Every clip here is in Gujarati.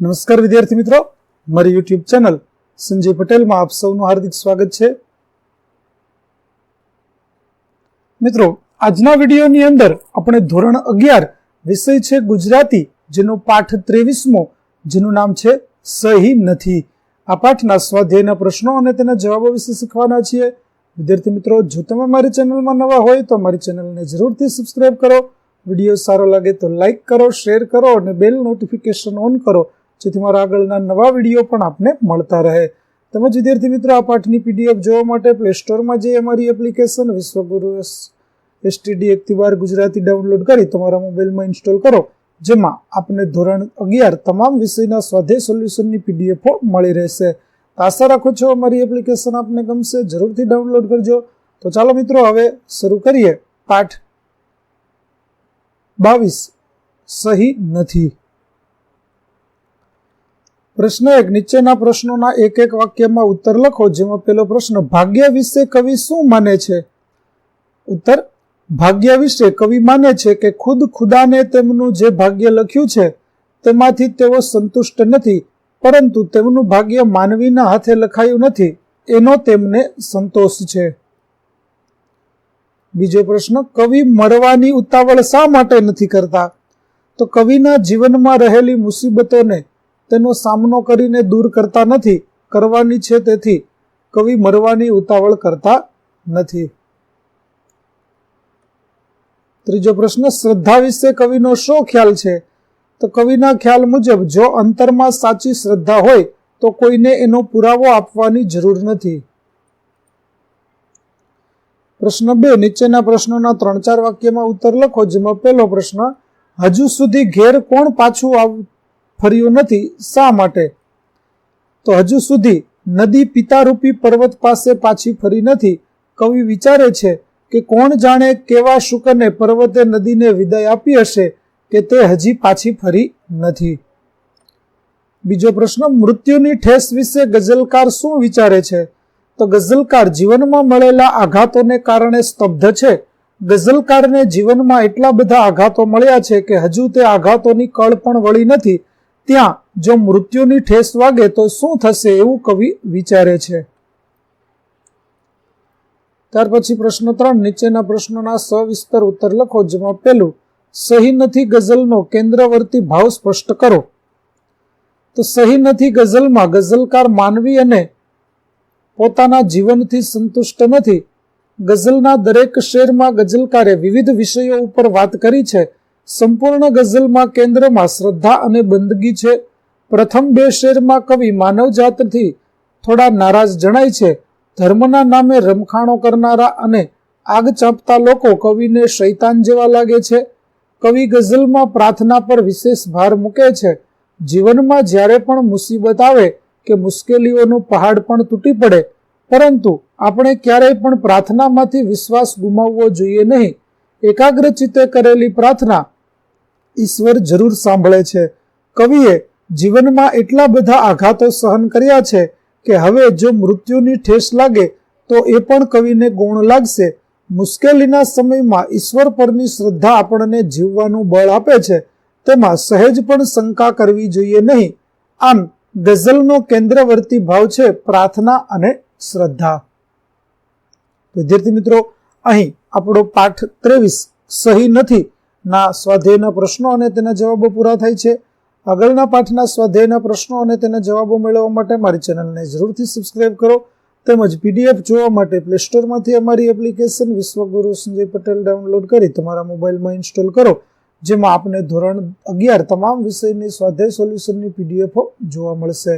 નમસ્કાર વિદ્યાર્થી મિત્રો. મારી યુટ્યુબ ચેનલ સંજય પટેલમાં આપ સૌનું હાર્દિક સ્વાગત છે. મિત્રો, આજના વિડીયોની અંદર આપણે ધોરણ અગિયાર વિષય છે ગુજરાતી, જેનો પાઠ ત્રેવીસમો, જેનું નામ છે સહી નથી. આ પાઠના સ્વાધ્યાયના પ્રશ્નો અને તેના જવાબો વિશે શીખવાના છીએ. વિદ્યાર્થી મિત્રો, જો તમે મારી ચેનલમાં નવા હોય તો મારી ચેનલને જરૂરથી સબસ્ક્રાઈબ કરો. વીડિયો સારો લાગે તો લાઇક કરો શેર કરો અને બેલ નોટિફિકેશન ઓન કરો. જેથી મારા આગળના નવા વીડિયો પણ આપને મળતા રહે. તેમજ વિદ્યાર્થી મિત્રો આ પાઠની પીડીએફ જોવા માટે પ્લે સ્ટોરમાં જઈ અમારી એપ્લિકેશન વિશ્વગુરુ એસટીડી એકથી બાર ગુજરાતી ડાઉનલોડ કરી તમારા મોબાઈલમાં ઇન્સ્ટોલ કરો, જેમાં આપને ધોરણ અગિયાર તમામ વિષયના સ્વાધ્યાય સોલ્યુશનની પીડીએફો મળી રહેશે. આશા રાખું છું અમારી એપ્લિકેશન આપને ગમશે, જરૂરથી ડાઉનલોડ કરજો. તો ચાલો મિત્રો હવે શરૂ કરીએ પાઠ. બાવીસ. સહી નથી. પ્રશ્ન એક, નીચેના પ્રશ્નોના એક એક વાક્યમાં ઉત્તર લખો, જેમાં પેલો પ્રશ્ન ભાગ્ય વિશે કવિ શું માને છે? ઉત્તર ભાગ્ય વિશે કવિ માને છે કે ખુદ ખુદાને તેમનું જે ભાગ્ય લખ્યું છે, તેમાંથી તેઓ સંતુષ્ટ નથી, પરંતુ તેમનું ભાગ્ય માનવીના હાથે લખાયું નથી, એનો તેમને સંતોષ છે. બીજો પ્રશ્ન, કવિ મરવાની ઉતાવળ શા માટે નથી કરતા? તો કવિના જીવનમાં રહેલી મુસીબતોને તેનો સામનો કરીને દૂર કરતા નથી, કરવાની છે તેથી કવિ મરવાની ઉતાવળ કરતા નથી. ત્રીજો પ્રશ્ન, શ્રદ્ધા વિશે કવિનો શો ખ્યાલ છે? તો કવિના ખ્યાલ મુજબ, જો અંતરમાં સાચી શ્રદ્ધા હોય, તો કોઈને એનો પુરાવો આપવાની જરૂર નથી. પ્રશ્ન બે, નીચેના પ્રશ્નોના ત્રણ ચાર વાક્યમાં ઉત્તર લખો, જેમાં પહેલો પ્રશ્ન, હજુ સુધી ઘેર કોણ પાછું ફર્યું નથી, શા માટે? તો હજુ સુધી નદી પિતારૂપી પર્વત પાસે પાછી ફરી નથી. કવિ વિચારે છે કે કોણ જાણે કેવા શુકને પર્વતે નદીને વિદાય આપી હશે કે તે હજી પાછી ફરી નથી. બીજો પ્રશ્ન, મૃત્યુની ઠેસ વિશે ગઝલકાર શું વિચારે છે? તો ગઝલકાર જીવનમાં મળેલા આઘાતોને કારણે સ્તબ્ધ છે. ગઝલકારને જીવનમાં એટલા બધા આઘાતો મળ્યા છે કે હજુ તે આઘાતોની કળ પણ વળી નથી. ત્યાં જો મૃત્યુની ઠેસ વાગે તો શું થશે એવું કવિ વિચારે છે. ત્યાર પછી પ્રશ્ન ત્રણ, નીચેના પ્રશ્નોના સવિસ્તર ઉત્તર લખો, જેમાં પેલું સહી નથી ગઝલનો કેન્દ્રવર્તી ભાવ સ્પષ્ટ કરો. તો સહી નથી ગઝલમાં ગઝલકાર માનવી અને પોતાના જીવનથી સંતુષ્ટ નથી. ગઝલના દરેક શેરમાં ગઝલકારે વિવિધ વિષયો ઉપર વાત કરી છે. સંપૂર્ણ ગઝલમાં કેન્દ્રમાં શ્રદ્ધા અને બંદગી છે. પ્રથમ બે શેરમાં કવિ માનવજાતથી થોડા નારાજ જણાય છે. ધર્મના નામે રમખાણો કરનારા અને આગ ચાંપતા લોકો કવિને શૈતાન જેવા લાગે છે. કવિ ગઝલમાં પ્રાર્થના પર વિશેષ ભાર મૂકે છે. જીવનમાં જ્યારે પણ મુસીબત આવે કે મુશ્કેલીઓનો પહાડ પણ તૂટી પડે, પરંતુ આપણે ક્યારેય પણ પ્રાર્થનામાંથી વિશ્વાસ ગુમાવવો જોઈએ નહીં. એકાગ્રચિત્તે કરેલી પ્રાર્થના ઈશ્વર જરૂર સાંભળે છે. કવિએ જીવનમાં એટલા બધા આઘાતો સહન કર્યા છે કે હવે જો મૃત્યુની ઠેસ લાગે તો એ પણ કવિને ગુણ લાગશે. મુશ્કેલીના સમયમાં ઈશ્વર પરની શ્રદ્ધા આપણને જીવવાનું બળ આપે છે. તેમાં સહેજ પણ શંકા કરવી જોઈએ નહીં. આમ ગઝલનો કેન્દ્રવર્તી ભાવ છે પ્રાર્થના અને શ્રદ્ધા. વિદ્યાર્થી મિત્રો, અહીં આપણો પાઠ ત્રેવીસ. સહી નથી. ના સ્વાધ્યાયના પ્રશ્નો અને તેના જવાબો પૂરા થાય છે. આગળના પાઠના સ્વાધ્યાયના પ્રશ્નો અને તેના જવાબો મેળવવા માટે મારી ચેનલને જરૂરથી સબસ્ક્રાઇબ કરો. તેમજ પીડીએફ જોવા માટે પ્લે સ્ટોરમાંથી અમારી એપ્લિકેશન વિશ્વગુરુ સંજય પટેલ ડાઉનલોડ કરી તમારા મોબાઈલમાં ઇન્સ્ટોલ કરો. જેમાં આપને ધોરણ અગિયાર તમામ વિષયની સ્વાધ્યાય સોલ્યુશનની પીડીએફો જોવા મળશે.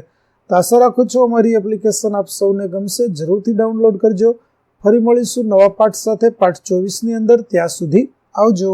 તો આશા રાખું છું અમારી એપ્લિકેશન આપ સૌને ગમશે. જરૂરથી ડાઉનલોડ કરજો. ફરી મળીશું નવા પાઠ સાથે. પાઠ ચોવીસની અંદર. ત્યાં સુધી આવજો.